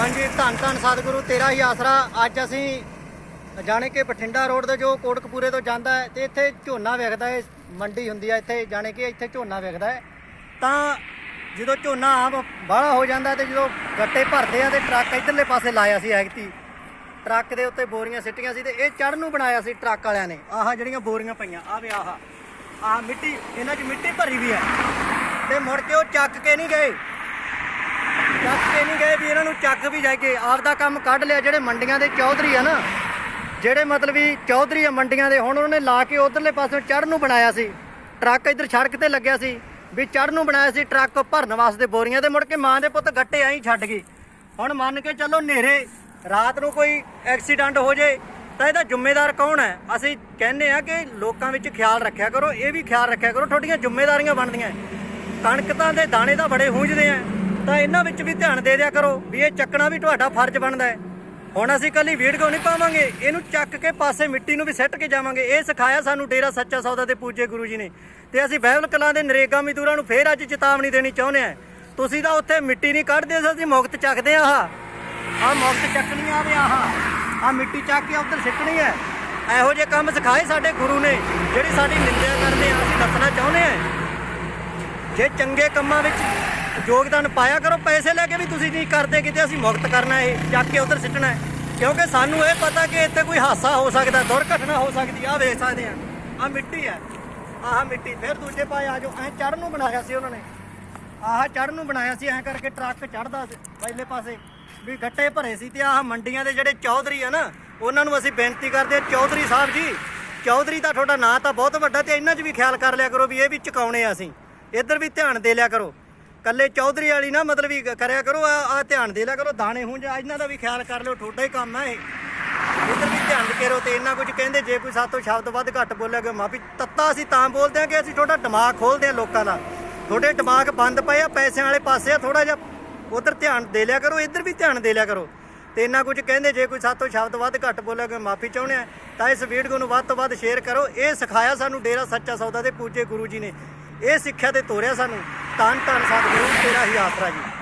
ਹਾਂਜੀ, ਧੰਨ ਧੰਨ ਸਤਿਗੁਰੂ, ਤੇਰਾ ਹੀ ਆਸਰਾ। ਅੱਜ ਅਸੀਂ ਜਾਣੇ ਕਿ ਬਠਿੰਡਾ ਰੋਡ ਦੇ ਜੋ ਕੋਟਕਪੂਰੇ ਤੋਂ ਜਾਂਦਾ ਹੈ ਤੇ ਇੱਥੇ ਝੋਨਾ ਵਿਕਦਾ ਹੈ, ਮੰਡੀ ਹੁੰਦੀ ਹੈ ਇੱਥੇ, ਜਾਣੇ ਕਿ ਇੱਥੇ ਝੋਨਾ ਵਿਕਦਾ ਹੈ। ਤਾਂ ਜਦੋਂ ਝੋਨਾ ਆਪ ਬਾਹਲਾ ਹੋ ਜਾਂਦਾ ਤੇ ਜਦੋਂ ਗੱਟੇ ਭਰਦੇ ਆ ਤੇ ਟਰੱਕ ਇਧਰਲੇ ਪਾਸੇ ਲਾਇਆ ਸੀ ਐਗਤੀ ਟਰੱਕ ਦੇ ਉੱਤੇ ਬੋਰੀਆਂ ਸਿੱਟੀਆਂ ਸੀ ਤੇ ਇਹ ਚੜ੍ਹਨ ਨੂੰ ਬਣਾਇਆ ਸੀ ਟਰੱਕ ਵਾਲਿਆਂ ਨੇ। ਆਹ ਜਿਹੜੀਆਂ ਬੋਰੀਆਂ ਪਈਆਂ, ਆਹ ਵੇ ਆਹ। ਆਹ ਮਿੱਟੀ, ਇਹਨਾਂ 'ਚ ਮਿੱਟੀ ਭਰੀ ਵੀ ਹੈ। ਤੇ ਮੁੜ ਕੇ ਉਹ ਚੱਕ ਕੇ ਨਹੀਂ ਗਏ। ਚੱਕ ਕੇ ਨਹੀਂ ਗਏ ਵੀ ਇਹਨਾਂ ਨੂੰ ਚੱਕ ਵੀ ਜਾਈਏ। ਆਪਦਾ ਕੰਮ ਕੱਢ ਲਿਆ ਜਿਹੜੇ ਮੰਡੀਆਂ ਦੇ ਚੌਧਰੀ ਆ ਨਾ। ਜਿਹੜੇ ਮਤਲਬ ਵੀ ਚੌਧਰੀ ਆ ਮੰਡੀਆਂ ਦੇ, ਹੁਣ ਉਹਨਾਂ ਨੇ ਲਾ ਕੇ ਉਧਰਲੇ ਪਾਸੋਂ ਚੜ੍ਹ ਨੂੰ ਬਣਾਇਆ ਸੀ। ਟਰੱਕ ਇੱਧਰ ਸੜਕ ਤੇ ਲੱਗਿਆ ਸੀ, ਵੀ ਚੜ੍ਹ ਨੂੰ ਬਣਾਇਆ ਸੀ ਟਰੱਕ ਭਰਨ ਵਾਸਤੇ ਬੋਰੀਆਂ ਤੇ ਮੁੜ ਕੇ ਮਾਂ ਦੇ ਪੁੱਤ ਗੱਟੇ ਆਈ ਛੱਡ ਗਈ। ਹੁਣ ਮੰਨ ਕੇ ਚੱਲੋ ਹਨੇਰੇ, ਰਾਤ ਨੂੰ ਕੋਈ ਐਕਸੀਡੈਂਟ ਹੋ ਜੇ, ਤਾਂ ਇਹਦਾ ਜ਼ਿੰਮੇਦਾਰ ਕੌਣ ਹੈ? ਅਸੀਂ ਕਹਿੰਦੇ ਆ ਕਿ ਲੋਕਾਂ ਵਿੱਚ ਖਿਆਲ ਰੱਖਿਆ ਕਰੋ, ਇਹ ਵੀ ਖਿਆਲ ਰੱਖਿਆ ਕਰੋ, ਤੁਹਾਡੀਆਂ ਜ਼ਿੰਮੇਵਾਰੀਆਂ ਬਣਦੀਆਂ। ਕਣਕ ਤਾਂ ਦੇ ਦਾਣੇ ਤਾਂ ਬੜੇ ਹੂੰਝਦੇ ਆ। ਤਾਂ ਇਹਨਾਂ ਵਿੱਚ ਵੀ ਧਿਆਨ ਦੇ ਦਿਆ ਕਰੋ ਵੀ ਇਹ ਚੱਕਣਾ ਵੀ ਤੁਹਾਡਾ ਫਰਜ਼ ਬਣਦਾ ਹੈ। ਹੁਣ ਅਸੀਂ ਕੱਲੀ ਵੀਡੀਓ ਨਹੀਂ ਪਾਵਾਂਗੇ? ਇਹਨੂੰ ਚੱਕ ਕੇ ਪਾਸੇ ਮਿੱਟੀ ਨੂੰ ਵੀ ਸਿੱਟ ਕੇ ਜਾਵਾਂਗੇ। ਇਹ ਸਿਖਾਇਆ ਸਾਨੂੰ ਡੇਰਾ ਸੱਚਾ ਸੌਦਾ ਦੇ ਪੂਜੇ ਗੁਰੂ ਜੀ ਨੇ। ਤੇ ਅਸੀਂ ਬਹਿਬਲ ਕਲਾਂ ਦੇ ਨਰੇਗਾ ਮਜ਼ਦੂਰਾਂ ਨੂੰ ਫੇਰ ਅੱਜ ਚੇਤਾਵਨੀ ਦੇਣੀ ਚਾਹੁੰਦੇ ਆ ਤੁਸੀਂ ਤਾਂ ਉੱਥੇ ਮਿੱਟੀ ਨਹੀਂ ਕੱਢਦੇ ਅਸੀਂ ਮੁਕਤ ਚੱਕਦੇ ਆ ਆਹ। ਆਹ ਮੁਕਤ ਚੱਕਣੀ ਆਵੇ ਆਹ। ਆਹ ਮਿੱਟੀ ਚੱਕ ਕੇ ਉੱਧਰ ਸਿੱਟਣੀ ਹੈ। ਇਹੋ ਜਿਹੇ ਕੰਮ ਸਿਖਾਏ ਸਾਡੇ ਗੁਰੂ ਨੇ, ਜਿਹੜੀ ਸਾਡੀ ਨਿੰਦਿਆ ਕਰਦੇ ਆ, ਅਸੀਂ ਦੱਸਣਾ ਚਾਹੁੰਦੇ ਆ ਜੇ ਚੰਗੇ ਕੰਮਾਂ ਵਿੱਚ ਯੋਗਦਾਨ ਪਾਇਆ ਕਰੋ, ਪੈਸੇ ਲੈ ਕੇ ਵੀ ਤੁਸੀਂ ਨਹੀਂ ਕਰਦੇ ਕਿਤੇ, ਅਸੀਂ ਮੁਕਤ ਕਰਨਾ ਇਹ ਚੱਕ ਕੇ ਉਧਰ ਸਿੱਟਣਾ ਕਿਉਂਕਿ ਸਾਨੂੰ ਇਹ ਪਤਾ ਕਿ ਇੱਥੇ ਕੋਈ ਹਾਦਸਾ ਹੋ ਸਕਦਾ, ਦੁਰਘਟਨਾ ਹੋ ਸਕਦੀ ਆ, ਵੇਖ ਸਕਦੇ ਆ ਆ ਮਿੱਟੀ ਹੈ। ਆਹ ਮਿੱਟੀ, ਫਿਰ ਦੂਜੇ ਪਾਸੇ ਆ ਜਾਓ। ਐ ਚੜਨ ਨੂੰ ਬਣਾਇਆ ਸੀ ਉਹਨਾਂ ਨੇ। ਆਹ ਚੜਨ ਨੂੰ ਬਣਾਇਆ ਸੀ, ਐ ਕਰਕੇ ਟਰੱਕ ਚੜਦਾ ਸੀ, ਪਹਿਲੇ ਪਾਸੇ। ਵੀ ਗੱਟੇ ਭਰੇ ਸੀ ਤੇ ਆਹ ਮੰਡੀਆਂ ਦੇ ਜਿਹੜੇ ਚੌਧਰੀ ਆ ਨਾ, ਉਹਨਾਂ ਨੂੰ ਅਸੀਂ ਬੇਨਤੀ ਕਰਦੇ ਆ ਚੌਧਰੀ ਸਾਹਿਬ ਜੀ, ਚੌਧਰੀ ਦਾ ਤੁਹਾਡਾ ਨਾਂ ਤਾਂ ਬਹੁਤ ਵੱਡਾ ਤੇ ਇਹਨਾਂ 'ਚ ਵੀ ਖਿਆਲ ਕਰ ਲਿਆ ਕਰੋ ਵੀ ਇਹ ਵੀ ਚੁਕਾਉਣੇ ਆ ਅਸੀਂ। ਇੱਧਰ ਵੀ ਧਿਆਨ ਦੇ ਲਿਆ ਕਰੋ। ਕੱਲੇ ਚੌਧਰੀ ਵਾਲੀ ਨਾ ਮਤਲਬ ਵੀ ਕਰਿਆ ਕਰੋ, ਆ ਆ ਧਿਆਨ ਦੇ ਲਿਆ ਕਰੋ, ਦਾਣੇ ਹੁਣ ਜਾਂ ਇਹਨਾਂ ਦਾ ਵੀ ਖਿਆਲ ਕਰ ਲਿਓ, ਤੁਹਾਡਾ ਹੀ ਕੰਮ ਹੈ ਇਹ। ਇੱਧਰ ਵੀ ਧਿਆਨ ਦੇ ਕਰੋ ਤੇ ਇੰਨਾ ਕੁਝ ਕਹਿੰਦੇ, ਜੇ ਕੋਈ ਸਾਤੋਂ ਸ਼ਬਦ ਵੱਧ ਘੱਟ ਬੋਲਿਆ ਗਿਆ ਮਾਫੀ ਤੱਤਾ ਅਸੀਂ ਤਾਂ ਬੋਲਦੇ ਆ ਕਿ ਅਸੀਂ ਤੁਹਾਡਾ ਦਿਮਾਗ ਖੋਲਦੇ ਆ ਲੋਕਾਂ ਦਾ। ਤੁਹਾਡੇ ਦਿਮਾਗ ਬੰਦ ਪਏ ਆ, ਪੈਸਿਆਂ ਵਾਲੇ ਪਾਸੇ ਆ ਥੋੜਾ ਜਿਹਾ ਉਧਰ ਧਿਆਨ ਦੇ ਲਿਆ ਕਰੋ, ਇੱਧਰ ਵੀ ਧਿਆਨ ਦੇ ਲਿਆ ਕਰੋ। ਤੇ ਇੰਨਾ ਕੁਝ ਕਹਿੰਦੇ, ਜੇ ਕੋਈ ਸਾਤੋਂ ਸ਼ਬਦ ਵੱਧ ਘੱਟ ਬੋਲਿਆ ਗਿਆ ਮਾਫੀ ਚਾਹੁੰਦੇ ਆ, ਤਾਂ ਇਸ ਵੀਡੀਓ ਨੂੰ ਵੱਧ ਤੋਂ ਵੱਧ ਸ਼ੇਅਰ ਕਰੋ। ਇਹ ਸਿਖਾਇਆ ਸਾਨੂੰ ਡੇਰਾ ਸੱਚਾ ਸੌਦਾ ਦੇ ਪੂਜੇ ਗੁਰੂ ਜੀ ਨੇ। ਇਹ ਸਿੱਖਿਆ ਤੇ ਤੋਰਿਆ ਸਾਨੂੰ। ਧੰਨ ਧੰਨ ਸਤਿਗੁਰੂ ਤੇਰਾ ਹੀ ਆਸਰਾ ਜੀ।